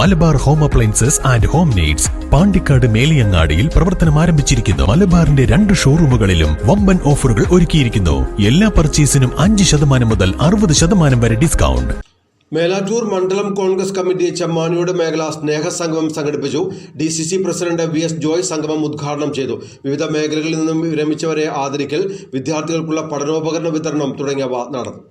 Malabar home appliances and home needs Pandikkad മേലിയങ്ങാടിയിൽ പ്രവർത്തനം ആരംഭിച്ചിരിക്കുന്നു. മലബാറിന്റെ രണ്ട് ഷോറൂമുകളിലും വമ്പൻ ഓഫറുകൾ ഒരുക്കിയിരിക്കുന്നു. എല്ലാ പർച്ചേസിനും അഞ്ച് ശതമാനം മുതൽ അറുപത് ശതമാനം വരെ ഡിസ്കൗണ്ട്. മേലാറ്റൂർ മണ്ഡലം കോൺഗ്രസ് കമ്മിറ്റി ചെമ്മാനിയുടെ മേഖല സ്നേഹസംഗമം സംഘടിപ്പിച്ചു. D C C president V S Joy സംഗമം ഉദ്ഘാടനം ചെയ്തു. വിവിധ മേഖലകളിൽ നിന്നും വിരമിച്ചവരെ ആദരിക്കൽ വിദ്യാർത്ഥികൾക്കുള്ള പഠനോപകരണ വിതരണം തുടങ്ങിയവ നടന്നു.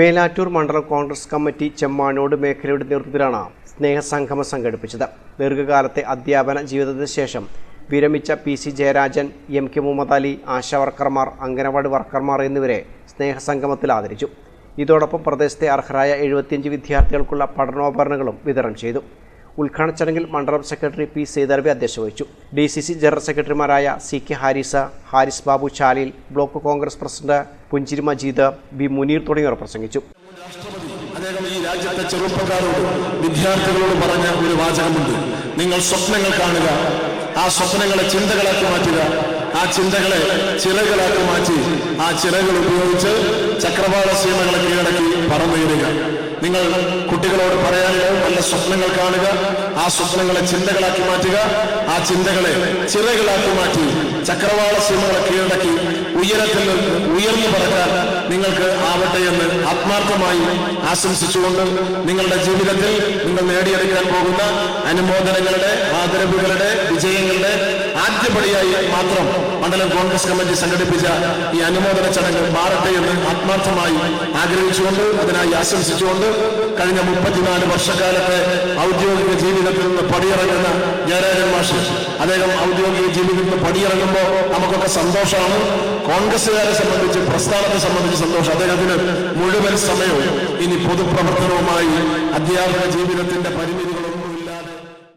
മേലാറ്റൂർ മണ്ഡലം കോൺഗ്രസ് കമ്മിറ്റി ചെമ്മാനോട് മേഖലയുടെ നേതൃത്വത്തിലാണ് സ്നേഹസംഗമം സംഘടിപ്പിച്ചത് ദീർഘകാലത്തെ അധ്യാപന ജീവിതത്തിന് ശേഷം വിരമിച്ച P C Jayarajan M K Muhammad Ali ആശാവർക്കർമാർ anganwadi വർക്കർമാർ എന്നിവരെ സ്നേഹസംഗമത്തിൽ ആദരിച്ചു. ഇതോടൊപ്പം പ്രദേശത്തെ അർഹരായ എഴുപത്തിയഞ്ച് വിദ്യാർത്ഥികൾക്കുള്ള പഠനോപകരണങ്ങളും വിതരണം ചെയ്തു. ഉദ്ഘാടന ചടങ്ങിൽ മണ്ഡലം സെക്രട്ടറി പി സേതർബി അധ്യക്ഷത വഹിച്ചു. ഡി സി സി ജനറൽ സെക്രട്ടറിമാരായ C K Haris Haris Babu Chalil block Congress president Punchiri Majeed B Muneer തുടങ്ങിയവർ പ്രസംഗിച്ചു. അദ്ദേഹം ഈ രാജ്യത്തെ ചെറുപ്പക്കാരോട് വിദ്യാർത്ഥികളോട് പറഞ്ഞ ഒരു വാചകമുണ്ട്. നിങ്ങൾ സ്വപ്നങ്ങൾ കാണുക ആ സ്വപ്നങ്ങളെ ചിന്തകളാക്കി മാറ്റുക ആ ചിന്തകളെ ചിറകളാക്കി മാറ്റി ആ ചിറകൾ ഉപയോഗിച്ച് ചക്രവാള സീമകളെ കീഴടക്കി പറന്നുയരുക. നിങ്ങൾ കുട്ടികളോട് പറയാനുള്ളത് നല്ല സ്വപ്നങ്ങൾ കാണുക ആ സ്വപ്നങ്ങളെ ചിന്തകളാക്കി മാറ്റുക ആ ചിന്തകളെ ചിറകളാക്കി മാറ്റി ചക്രവാള സീമകളെ കീഴടക്കി ഉയരത്തിൽ ഉയർന്നു പറക്കാൻ നിങ്ങൾക്ക് ആവട്ടെ എന്ന് ആത്മാർത്ഥമായി ആശംസിച്ചുകൊണ്ട് നിങ്ങളുടെ ജീവിതത്തിൽ നിങ്ങൾ നേടിയെടുക്കാൻ പോകുന്ന അനുമോദനങ്ങളുടെ ആദരവുകളുടെ വിജയങ്ങളുടെ ആദ്യപടിയായി മാത്രം മണ്ഡലം കോൺഗ്രസ് കമ്മിറ്റി സംഘടിപ്പിച്ച ഈ അനുമോദന ചടങ്ങ് മാറട്ടെ എന്ന് ആത്മാർത്ഥമായി ആഗ്രഹിച്ചുകൊണ്ട് അതിനായി ആശംസിച്ചുകൊണ്ട് കഴിഞ്ഞ മുപ്പത്തിനാല് വർഷക്കാലത്തെ ഔദ്യോഗിക ജീവിതത്തിൽ നിന്ന് പടിയിറങ്ങുന്ന ജയരാജൻ മാഷ് അദ്ദേഹം ഔദ്യോഗിക ജീവിതത്തിൽ പടിയിറങ്ങുമ്പോൾ നമുക്കൊക്കെ സന്തോഷമാണ്. കോൺഗ്രസുകാരെ സംബന്ധിച്ച് പ്രസ്ഥാനത്തെ സംബന്ധിച്ച് സന്തോഷം. അദ്ദേഹത്തിന് മുഴുവൻ സമയവും ഇനി പൊതുപ്രവർത്തനവുമായി അധ്യാപക ജീവിതത്തിന്റെ പരിമിതി